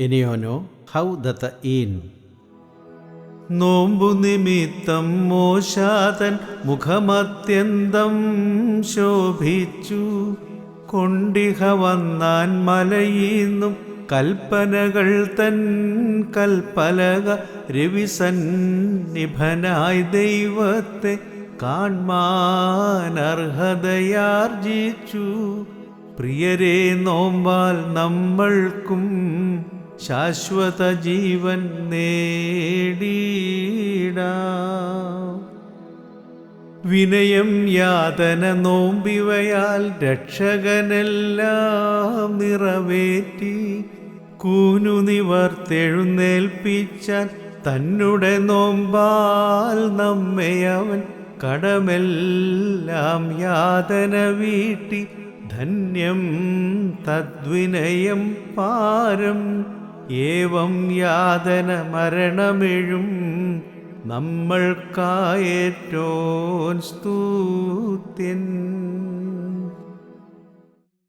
ഇനിയോനോ how Datta ഈൻ. നോമ്പു നിമിത്തം മോശാതൻ മുഖമത്യന്തം ശോഭിച്ചു. കൊണ്ടിഹ വന്നാൻ മലയിന്നും കൽപ്പനകൾ തൻ കൽപ്പലക രവിസന്നിഭനായി ദൈവത്തെ കാൺമാനർഹതയാർജിച്ചു. പ്രിയരെ നോമ്പാൽ നമ്മൾക്കും ശാശ്വത ജീവൻ നേടീട വിനയം യാതന നോമ്പിവയാൽ രക്ഷകനെല്ലാം നിറവേറ്റി കൂനു നിവർത്തെഴുന്നേൽപ്പിച്ചാൽ തന്നുടെ നോമ്പാൽ നമ്മെ അവൻ കടമെല്ലാം യാതന വീട്ടി ധന്യം തദ്വിനയം പാരം ഏവം യാതന മരണമെഴും നമ്മൾക്കായേറ്റോൻ സ്തുത്യൻ.